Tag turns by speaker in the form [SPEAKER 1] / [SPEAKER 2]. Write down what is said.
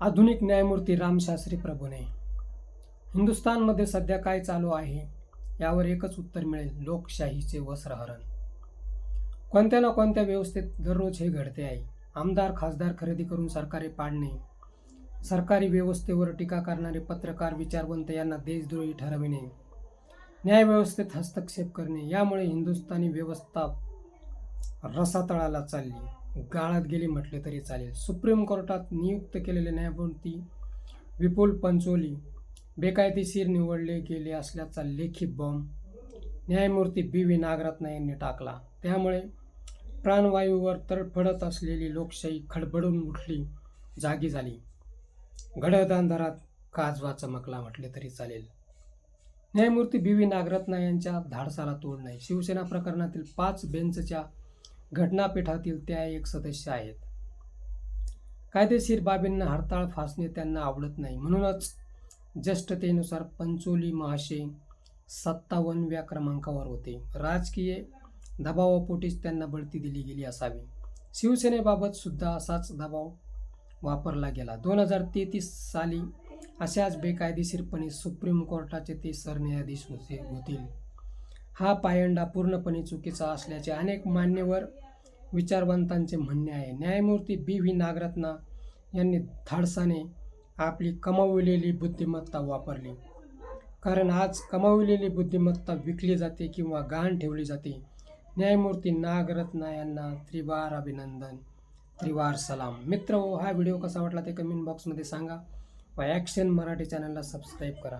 [SPEAKER 1] आधुनिक न्यायमूर्ती रामशास्त्री प्रभूने. हिंदुस्थानमध्ये सध्या काय चालू आहे? यावर एकच उत्तर मिळेल लोकशाहीचे वस्त्रहरण. कोणत्या ना कोणत्या व्यवस्थेत दररोज हे घडते आहे? आमदार खासदार खरेदी करून सरकारे पाडणे सरकारी व्यवस्थेवर टीका करणारे पत्रकार विचारवंत यांना देशद्रोही ठरविणे न्यायव्यवस्थेत हस्तक्षेप करणे यामुळे हिंदुस्थानी व्यवस्था रसातळाला चालली. गाळात गेली म्हटले तरी चालेल. सुप्रीम कोर्टात नियुक्त केलेले न्यायमूर्ती विपुल पंचोली बेकायदेशीर निवडले गेले असल्याचा लेखी बॉम्ब न्यायमूर्ती बी व्ही नागरत्न यांनी टाकला. त्यामुळे प्राणवायूवर तडफडत असलेली लोकशाही खडबडून उठली जागी झाली. घडत अंधारात काजवा चमकला म्हटले तरी चालेल. न्यायमूर्ती बी व्ही नागरत्न यांच्या धाडसाला तोड नाही. शिवसेना प्रकरणातील पाच बेंचच्या घटनापीठातील त्या एक सदस्य आहेत. कायदेशीर बाबींना हरताळ फासणे त्यांना आवडत नाही. म्हणूनच ज्येष्ठतेनुसार पंचोली महाशय सत्तावन्नव्या क्रमांकावर होते. राजकीय दबावापोटीच त्यांना बढती दिली गेली असावी. शिवसेनेबाबत सुद्धा असाच दबाव वापरला गेला. दोन हजार तेहतीस साली अशाच बेकायदेशीरपणे सुप्रीम कोर्टाचे ते सरन्यायाधीश होते होतील. हा पायंडा पूर्णपणे चुकीचा असल्याचे अनेक मान्यवर विचारवंतांचे म्हणणे आहे. न्यायमूर्ती बी व्ही नागरत्ना यांनी धाडसाने आपली कमावलेली बुद्धिमत्ता वापरली. कारण आज कमावलेली बुद्धिमत्ता विकली जाते किंवा गहाण ठेवली जाते. न्यायमूर्ती नागरत्ना यांना त्रिवार अभिनंदन. त्रिवार सलाम. मित्र हो हा व्हिडिओ कसा वाटला ते कमेंट बॉक्समध्ये सांगा. व ॲक्शन मराठी चॅनलला सबस्क्राईब करा.